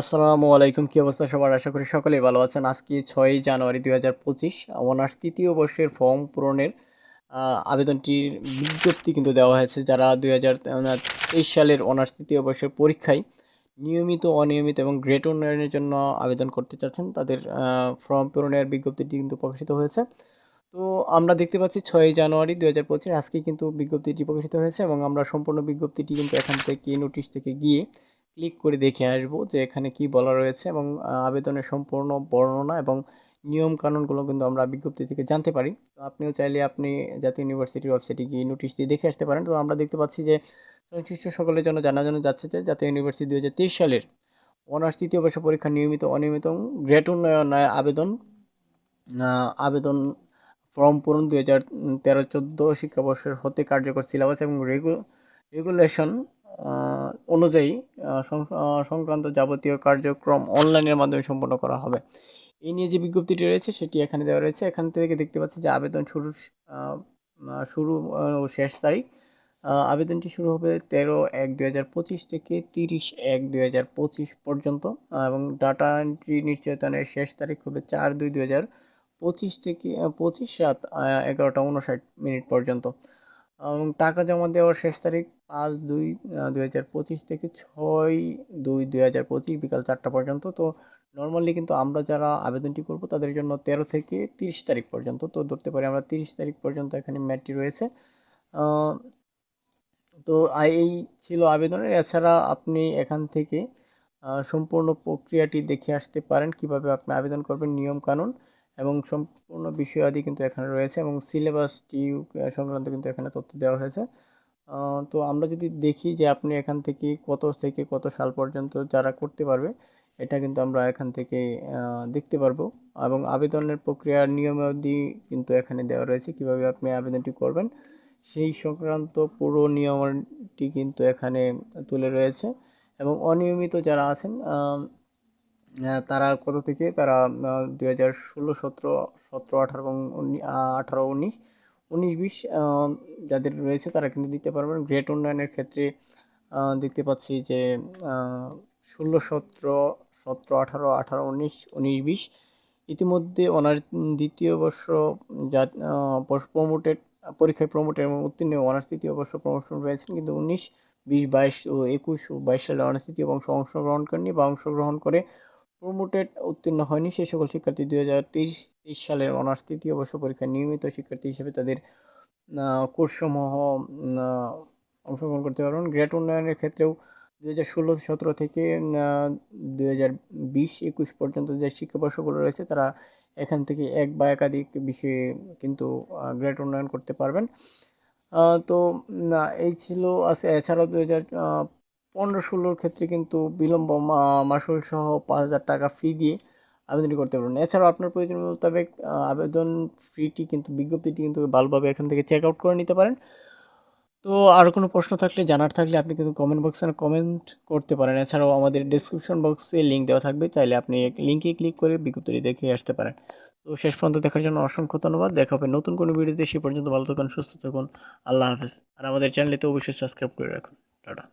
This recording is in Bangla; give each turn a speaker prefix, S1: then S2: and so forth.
S1: আসসালামু আলাইকুম, কি অবস্থা সবার? আশা করি সকলেই ভালো আছেন। আজকে ছয়ই জানুয়ারি দুই হাজার পঁচিশ, অনার্স তৃতীয় বর্ষের ফর্ম পূরণের আবেদনটির বিজ্ঞপ্তি কিন্তু দেওয়া হয়েছে যারা দুই হাজার তেইশ সালের অনার্স তৃতীয় বর্ষের পরীক্ষায় নিয়মিত, অনিয়মিত এবং গ্রেড উন্নয়নের জন্য আবেদন করতে চাচ্ছেন, তাদের ফর্ম পূরণের বিজ্ঞপ্তিটি কিন্তু প্রকাশিত হয়েছে। তো আমরা দেখতে পাচ্ছি ছয়ই জানুয়ারি দু হাজার পঁচিশ, আজকে কিন্তু বিজ্ঞপ্তিটি প্রকাশিত হয়েছে এবং আমরা সম্পূর্ণ বিজ্ঞপ্তিটি কিন্তু এখান থেকে, নোটিশ থেকে গিয়ে ক্লিক করে দেখে আসব যে এখানে কি বলা রয়েছে এবং আবেদনের সম্পূর্ণ বর্ণনা এবং নিয়ম কানুনগুলো কিন্তু আমরা বিজ্ঞপ্তি থেকে জানতে পারি। তো আপনিও চাইলে আপনি জাতীয় ইউনিভার্সিটির ওয়েবসাইটে গিয়ে নোটিশ দিয়ে দেখে আসতে পারেন। তো আমরা দেখতে পাচ্ছি যে সংশ্লিষ্ট সকলের জন্য জানানো যাচ্ছে যে জাতীয় ইউনিভার্সিটি দু হাজার তেইশ সালের অনার্স তৃতীয় বর্ষ পরীক্ষা নিয়মিত, অনিয়মিত এবং গ্রেড উন্নয়নের আবেদন আবেদন ফর্ম পূরণ দু হাজার তেরো চোদ্দ শিক্ষাবর্ষের হতে কার্যকর সিলেবাস এবং রেগুলেশন অনুযায়ী সংক্রান্ত যাবতীয় কার্যক্রম অনলাইনের মাধ্যমে সম্পন্ন করা হবে। এই নিয়ে যে বিজ্ঞপ্তিটি রয়েছে, সেটি এখানে দেওয়া রয়েছে। এখান থেকে দেখতে পাচ্ছি যে আবেদন শুরু শুরু ও শেষ তারিখ। আবেদনটি শুরু হবে তেরো এক দুই হাজার পঁচিশ থেকে তিরিশ এক দুই হাজার পঁচিশ পর্যন্ত এবং ডাটা এন্ট্রি নিশ্চয়তানের শেষ তারিখ হবে চার দুই দুই হাজার পঁচিশ থেকে পঁচিশ সাত এগারোটা উনষাট মিনিট পর্যন্ত। এবং টাকা জমা দেওয়ার শেষ তারিখ পাঁচ দুই দুই হাজার পঁচিশ থেকে ছয় দুই দুই হাজার পঁচিশ বিকাল চারটা পর্যন্ত। তো নর্মালি কিন্তু আমরা যারা আবেদনটি করব তাদের জন্য তেরো থেকে তিরিশ তারিখ পর্যন্ত। তো ধরতে পারি আমরা তিরিশ তারিখ পর্যন্ত এখানে ম্যাটটি রয়েছে। তো এই ছিল আবেদনের। এছাড়া আপনি এখান থেকে সম্পূর্ণ প্রক্রিয়াটি দেখে আসতে পারেন। কীভাবে আপনি আবেদন করবেন নিয়ম কানুন এবং সম্পূর্ণ বিষয়াদি কিন্তু এখানে রয়েছে এবং সিলেবাসটি সংক্রান্ত কিন্তু এখানে তথ্য দেওয়া হয়েছে। তো আমরা যদি দেখি যে আপনি এখান থেকে কত থেকে কত সাল পর্যন্ত যারা করতে পারবে, এটা কিন্তু আমরা এখান থেকে দেখতে পারব। এবং আবেদনের প্রক্রিয়ার নিয়মাবলী কিন্তু এখানে দেওয়া রয়েছে, কীভাবে আপনি আবেদনটি করবেন। সেই সংক্রান্ত পুরো নিয়মটি কিন্তু এখানে তুলে রয়েছে। এবং অনিয়মিত যারা আছেন তারা কত থেকে? তারা দুই হাজার ষোলো, সতেরো সতেরো, আঠারো এবং আঠারো, উনিশ উনিশ, বিশ যাদের রয়েছে তারা কিন্তু দিতে পারবেন। গ্রেড উন্নয়নের ক্ষেত্রে দেখতে পাচ্ছি যে ষোলো, সতেরো সতেরো, আঠারো আঠারো, উনিশ উনিশ, বিশ, ইতিমধ্যে ওনার দ্বিতীয় বর্ষ যা প্রমোটেড পরীক্ষায় প্রমোটেড এবং উত্তীর্ণ অনার্স তৃতীয় বর্ষ প্রমোশন পেয়েছেন। কিন্তু উনিশ, বিশ, বাইশ ও একুশ ও বাইশ সালে অনার্স তৃতীয় বংশ অংশগ্রহণ করেনি বা অংশগ্রহণ করে প্রমোটেড উত্তীর্ণ হয়নি। সেই সকল শিক্ষার্থী দুই হাজার তেইশ তেইশ সালের অনার্স তৃতীয় বর্ষ পরীক্ষায় নিয়মিত শিক্ষার্থী হিসেবে তাদের কোর্সসমূহ অংশগ্রহণ করতে পারবেন। গ্রেড উন্নয়নের ক্ষেত্রেও দুই হাজার ষোলো, সতেরো থেকে দুই হাজার বিশ, একুশ পর্যন্ত যে শিক্ষাবর্ষগুলো রয়েছে, তারা এখান থেকে এক বা একাধিক বিষয়ে কিন্তু গ্রেড উন্নয়ন করতে পারবেন। তো এই ছিল এছাড়াও দুই হাজার পনেরো ষোলোর ক্ষেত্রে কিন্তু বিলম্ব মাসুল সহ পাঁচ হাজার টাকা ফি দিয়ে আবেদনটি করতে পারবেন। এছাড়াও আপনার প্রয়োজন মোতাবেক আবেদন ফিটি কিন্তু, বিজ্ঞপ্তিটি কিন্তু ভালোভাবে এখান থেকে চেক আউট করে নিতে পারেন। তো আর কোনো প্রশ্ন থাকলে, জানার থাকলে আপনি কিন্তু কমেন্ট বক্সে কমেন্ট করতে পারেন। এছাড়াও আমাদের ডিসক্রিপশন বক্সে লিঙ্ক দেওয়া থাকবে, চাইলে আপনি লিঙ্কে ক্লিক করে বিজ্ঞপ্তিটি দেখে আসতে পারেন। তো শেষ পর্যন্ত দেখার জন্য অসংখ্য ধন্যবাদ। দেখা হবে নতুন কোনো ভিডিওতে, সে পর্যন্ত ভালো থাকুন, সুস্থ থাকুন। আল্লাহ হাফেজ। আর আমাদের চ্যানেলটি অবশ্যই সাবস্ক্রাইব করে রাখুন। টাটা।